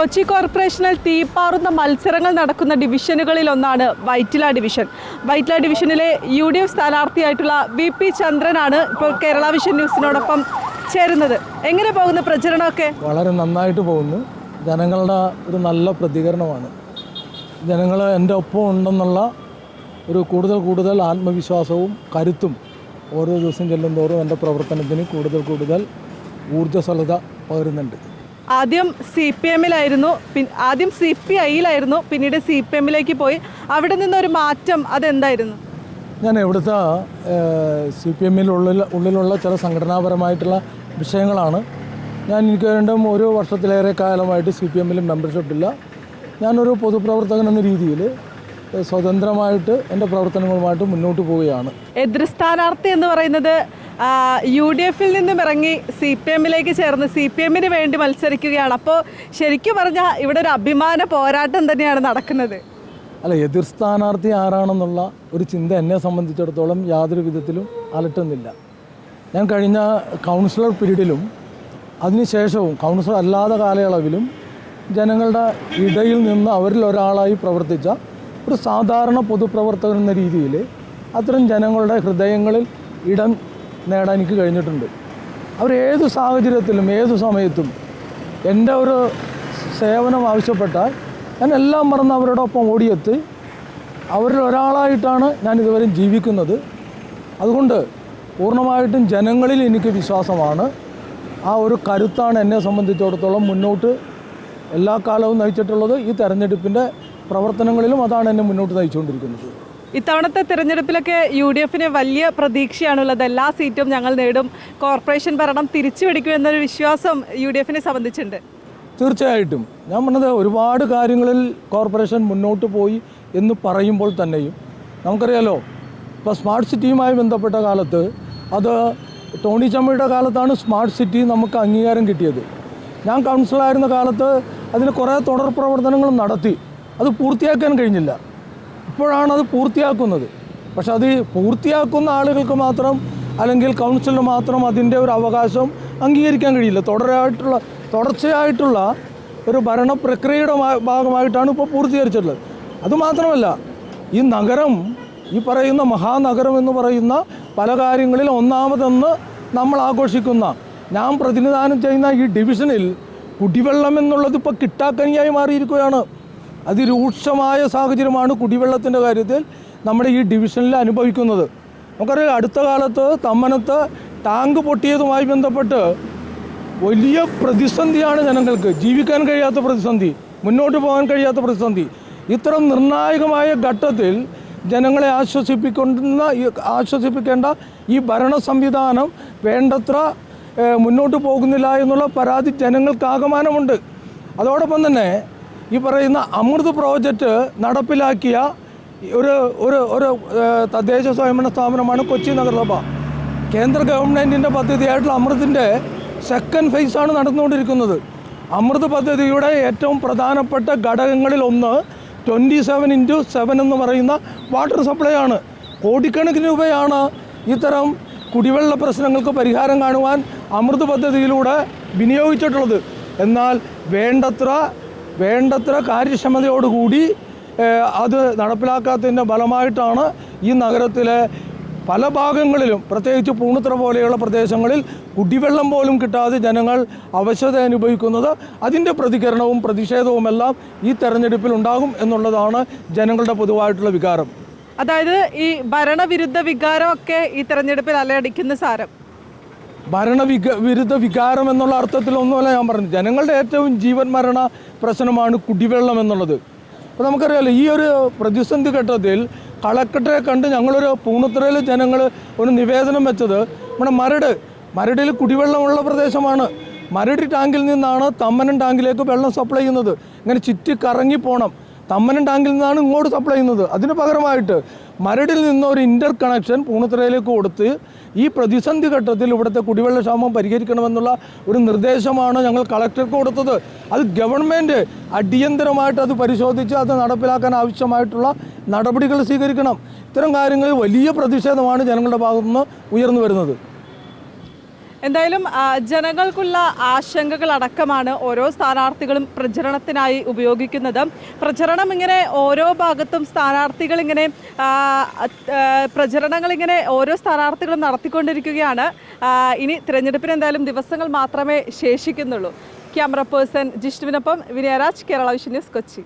കൊച്ചി കോർപ്പറേഷനിൽ തീപ്പാറുന്ന മത്സരങ്ങൾ നടക്കുന്ന ഡിവിഷനുകളിൽ ഒന്നാണ് വൈറ്റില ഡിവിഷൻ. വൈറ്റില ഡിവിഷനിലെ യു ഡി എഫ് സ്ഥാനാർത്ഥിയായിട്ടുള്ള വി പി ചന്ദ്രനാണ് ഇപ്പോൾ കേരള വിഷൻ ന്യൂസിനോടൊപ്പം ചേരുന്നത്. എങ്ങനെ പോകുന്ന പ്രചരണമൊക്കെ? വളരെ നന്നായിട്ട് പോകുന്നു. ജനങ്ങളുടെ ഒരു നല്ല പ്രതികരണമാണ്. ജനങ്ങൾ എന്റെ ഒപ്പം ഉണ്ടെന്നുള്ള ഒരു കൂടുതൽ കൂടുതൽ ആത്മവിശ്വാസവും കരുത്തും ഓരോ ദിവസം ചെല്ലുന്തോറും എന്റെ പ്രവർത്തനത്തിന് കൂടുതൽ കൂടുതൽ ഊർജസ്വലത പകരുന്നുണ്ട്. ആദ്യം സി പി എമ്മിലായിരുന്നു. പി ആദ്യം സി പി ഐയിലായിരുന്നു. പിന്നീട് സി പി എമ്മിലേക്ക് പോയി. അവിടെ നിന്നൊരു മാറ്റം അതെന്തായിരുന്നു? ഞാൻ ഇവിടുത്തെ സി പി എമ്മിൽ ഉള്ളിൽ ഉള്ളിലുള്ള ചില സംഘടനാപരമായിട്ടുള്ള വിഷയങ്ങളാണ്. ഞാൻ എനിക്ക് രണ്ടും ഒരു വർഷത്തിലേറെ കാലമായിട്ട് സി പി എമ്മിൽ മെമ്പർഷിപ്പില്ല. ഞാനൊരു പൊതുപ്രവർത്തകൻ എന്ന രീതിയിൽ സ്വതന്ത്രമായിട്ട് എന്റെ പ്രവർത്തനങ്ങളുമായിട്ട് മുന്നോട്ട് പോവുകയാണ്. എതിർ സ്ഥാനാർത്ഥി എന്ന് പറയുന്നത് യു ഡി എഫിൽ നിന്നും ഇറങ്ങി സി പി എമ്മിലേക്ക് ചേർന്ന് സി പി എമ്മിന് വേണ്ടി മത്സരിക്കുകയാണ്. അപ്പോൾ ശരിക്കും പറഞ്ഞാൽ ഇവിടെ ഒരു അഭിമാന പോരാട്ടം തന്നെയാണ് നടക്കുന്നത്. അല്ല എതിർ സ്ഥാനാർത്ഥി ആരാണെന്നുള്ള ഒരു ചിന്ത എന്നെ സംബന്ധിച്ചിടത്തോളം യാതൊരു വിധത്തിലും അലട്ടുന്നില്ല. ഞാൻ കഴിഞ്ഞ കൗൺസിലർ പീരീഡിലും അതിനുശേഷവും കൗൺസിലർ അല്ലാത്ത കാലയളവിലും ജനങ്ങളുടെ ഇടയിൽ നിന്ന് അവരിൽ ഒരാളായി പ്രവർത്തിച്ച ഒരു സാധാരണ പൊതുപ്രവർത്തകൻ എന്ന രീതിയിൽ അത്തരം ജനങ്ങളുടെ ഹൃദയങ്ങളിൽ ഇടം നേടാൻ എനിക്ക് കഴിഞ്ഞിട്ടുണ്ട്. അവർ ഏത് സാഹചര്യത്തിലും ഏത് സമയത്തും എന്റെ ഒരു സേവനം ആവശ്യപ്പെട്ടാൽ ഞാൻ എല്ലാം മറന്ന് അവരുടെ ഒപ്പം ഓടിയെത്തി. അവരിൽ ഒരാളായിട്ടാണ് ഞാൻ ഇതുവരെ ജീവിക്കുന്നത്. അതുകൊണ്ട് പൂർണമായിട്ടും ജനങ്ങളിൽ എനിക്ക് വിശ്വാസമാണ്. ആ ഒരു കരുത്താണ് എന്നെ സംബന്ധിച്ചിടത്തോളം മുന്നോട്ട് എല്ലാ കാലവും നയിച്ചിട്ടുള്ളത്. ഈ തെരഞ്ഞെടുപ്പിന്റെ പ്രവർത്തനങ്ങളിലും അതാണ് എന്നെ മുന്നോട്ട് നയിച്ചുകൊണ്ടിരിക്കുന്നത്. ഇത്തവണത്തെ തിരഞ്ഞെടുപ്പിലൊക്കെ യു ഡി എഫിന് വലിയ പ്രതീക്ഷയാണുള്ളത്. എല്ലാ സീറ്റും ഞങ്ങൾ നേടും. കോർപ്പറേഷൻ ഭരണം തിരിച്ചു പിടിക്കും എന്നൊരു വിശ്വാസം യു ഡി എഫിനെ സംബന്ധിച്ചുണ്ട് തീർച്ചയായിട്ടും. ഞാൻ പറഞ്ഞത് ഒരുപാട് കാര്യങ്ങളിൽ കോർപ്പറേഷൻ മുന്നോട്ട് പോയി എന്ന് പറയുമ്പോൾ തന്നെയും നമുക്കറിയാലോ ഇപ്പോൾ സ്മാർട്ട് സിറ്റിയുമായി ബന്ധപ്പെട്ട കാലത്ത് അത് ടോണി ചമ്മയുടെ കാലത്താണ് സ്മാർട്ട് സിറ്റി നമുക്ക് അംഗീകാരം കിട്ടിയത്. ഞാൻ കൗൺസിലായിരുന്ന കാലത്ത് അതിന് കുറേ തുടർ പ്രവർത്തനങ്ങൾ നടത്തി. അത് പൂർത്തിയാക്കാൻ കഴിഞ്ഞില്ല. ഇപ്പോഴാണ് അത് പൂർത്തിയാക്കുന്നത്. പക്ഷെ അത് പൂർത്തിയാക്കുന്ന ആളുകൾക്ക് മാത്രം അല്ലെങ്കിൽ കൗൺസിലിന് മാത്രം അതിന്റെ ഒരു അവകാശം അംഗീകരിക്കാൻ കഴിയില്ല. തുടരായിട്ടുള്ള തുടർച്ചയായിട്ടുള്ള ഒരു ഭരണ പ്രക്രിയയുടെ ഭാഗമായിട്ടാണ് ഇപ്പോൾ പൂർത്തീകരിച്ചിട്ടുള്ളത്. അതുമാത്രമല്ല ഈ നഗരം ഈ പറയുന്ന മഹാനഗരം എന്ന് പറയുന്ന പല കാര്യങ്ങളിൽ ഒന്നാമതെന്ന് നമ്മൾ ആഘോഷിക്കുന്ന ഞാൻ പ്രതിനിധാനം ചെയ്യുന്ന ഈ ഡിവിഷനിൽ കുടിവെള്ളം എന്നുള്ളത് ഇപ്പോൾ കിട്ടാക്കനിയായി മാറിയിരിക്കുകയാണ്. അതിരൂക്ഷമായ സാഹചര്യമാണ് കുടിവെള്ളത്തിന്റെ കാര്യത്തിൽ നമ്മുടെ ഈ ഡിവിഷനിൽ അനുഭവിക്കുന്നത്. നമുക്കറിയാം അടുത്ത കാലത്ത് തമ്മനത്ത് ടാങ്ക് പൊട്ടിയതുമായി ബന്ധപ്പെട്ട് വലിയ പ്രതിസന്ധിയാണ് ജനങ്ങൾക്ക്. ജീവിക്കാൻ കഴിയാത്ത പ്രതിസന്ധി മുന്നോട്ട് പോകാൻ കഴിയാത്ത പ്രതിസന്ധി. ഇത്തരം നിർണായകമായ ഘട്ടത്തിൽ ജനങ്ങളെ ആശ്വസിപ്പിക്കുന്ന ആശ്വസിപ്പിക്കേണ്ട ഈ ഭരണ സംവിധാനം വേണ്ടത്ര മുന്നോട്ട് പോകുന്നില്ല എന്നുള്ള പരാതി ജനങ്ങൾക്ക് ആകമാനമുണ്ട്. അതോടൊപ്പം തന്നെ ഈ പറയുന്ന അമൃത് പ്രോജക്റ്റ് നടപ്പിലാക്കിയ ഒരു ഒരു ഒരു തദ്ദേശ സ്വയംഭരണ സ്ഥാപനമാണ് കൊച്ചി നഗരസഭ. കേന്ദ്ര ഗവൺമെന്റിന്റെ പദ്ധതിയായിട്ടുള്ള അമൃതിന്റെ സെക്കൻഡ് ഫേസാണ് നടന്നുകൊണ്ടിരിക്കുന്നത്. അമൃത് പദ്ധതിയുടെ ഏറ്റവും പ്രധാനപ്പെട്ട ഘടകങ്ങളിൽ ഒന്ന് ട്വന്റി സെവൻ ഇന്റു സെവൻ എന്ന് പറയുന്ന വാട്ടർ സപ്ലൈ ആണ്. കോടിക്കണക്കിന് രൂപയാണ് ഇത്തരം കുടിവെള്ള പ്രശ്നങ്ങൾക്ക് പരിഹാരം കാണുവാൻ അമൃത് പദ്ധതിയിലൂടെ വിനിയോഗിച്ചിട്ടുള്ളത്. എന്നാൽ വേണ്ടത്ര വേണ്ടത്ര കാര്യക്ഷമതയോടുകൂടി അത് നടപ്പിലാക്കാത്തതിന്റെ ഫലമായിട്ടാണ് ഈ നഗരത്തിലെ പല ഭാഗങ്ങളിലും പ്രത്യേകിച്ച് പൂണിത്ര പോലെയുള്ള പ്രദേശങ്ങളിൽ കുടിവെള്ളം പോലും കിട്ടാതെ ജനങ്ങൾ അവശത അനുഭവിക്കുന്നത്. അതിന്റെ പ്രതികരണവും പ്രതിഷേധവുമെല്ലാം ഈ തെരഞ്ഞെടുപ്പിൽ ഉണ്ടാകും എന്നുള്ളതാണ് ജനങ്ങളുടെ പൊതുവായിട്ടുള്ള വികാരം. അതായത് ഈ ഭരണവിരുദ്ധ വികാരമൊക്കെ ഈ തെരഞ്ഞെടുപ്പിൽ അലയടിക്കുന്ന സാരം. ഭരണ വിക വിരുദ്ധ വികാരം എന്നുള്ള അർത്ഥത്തിൽ അർത്ഥത്തിലൊന്നുമല്ല ഞാൻ പറഞ്ഞത്. ജനങ്ങളുടെ ഏറ്റവും ജീവൻ മരണ പ്രശ്നമാണ് കുടിവെള്ളം എന്നുള്ളത്. അപ്പോൾ നമുക്കറിയാലോ ഈ ഒരു പ്രതിസന്ധി ഘട്ടത്തിൽ കളക്ടറെ കണ്ട് ഞങ്ങളൊരു പൂണുത്തറയിൽ ജനങ്ങൾ ഒരു നിവേദനം വെച്ചത് നമ്മുടെ മരട്. മരടിൽ കുടിവെള്ളമുള്ള പ്രദേശമാണ്. മരടി ടാങ്കിൽ നിന്നാണ് തമ്മനം ടാങ്കിലേക്ക് വെള്ളം സപ്ലൈ ചെയ്യുന്നത്. ഇങ്ങനെ ചുറ്റി കറങ്ങി പോകണം തമ്മനം ടാങ്കിൽ നിന്നാണ് ഇങ്ങോട്ട് സപ്ലൈ ചെയ്യുന്നത്. അതിന് പകരമായിട്ട് മരടിൽ നിന്ന് ഒരു ഇന്റർ കണക്ഷൻ പൂണത്തുറയിലേക്ക് കൊടുത്ത് ഈ പ്രതിസന്ധി ഘട്ടത്തിൽ ഇവിടുത്തെ കുടിവെള്ള ക്ഷാമം പരിഹരിക്കണമെന്നുള്ള ഒരു നിർദ്ദേശമാണ് ഞങ്ങൾ കളക്ടർക്ക് കൊടുത്തത്. അത് ഗവൺമെന്റ് അടിയന്തരമായിട്ട് അത് പരിശോധിച്ച് അത് നടപ്പിലാക്കാൻ ആവശ്യമായിട്ടുള്ള നടപടികൾ സ്വീകരിക്കണം. ഇത്തരം കാര്യങ്ങളിൽ വലിയ പ്രതിഷേധമാണ് ജനങ്ങളുടെ ഭാഗത്തുനിന്ന് ഉയർന്നു വരുന്നത്. എന്തായാലും ജനങ്ങൾക്കുള്ള ആശങ്കകൾ അടക്കമാണ് ഓരോ സ്ഥാനാർത്ഥികളും പ്രചരണത്തിനായി ഉപയോഗിക്കുന്നത്. പ്രചരണം ഇങ്ങനെ ഓരോ ഭാഗത്തും സ്ഥാനാർത്ഥികൾ ഇങ്ങനെ പ്രചരണങ്ങൾ ഇങ്ങനെ ഓരോ സ്ഥാനാർത്ഥികളും നടത്തിക്കൊണ്ടിരിക്കുകയാണ്. ഇനി തിരഞ്ഞെടുപ്പിന് എന്തായാലും ദിവസങ്ങൾ മാത്രമേ ശേഷിക്കുന്നുള്ളൂ. ക്യാമറ പേഴ്സൺ ജിഷ്ണുവിനൊപ്പം വിനയരാജ് കേരള വിഷൻ ന്യൂസ് കൊച്ചി.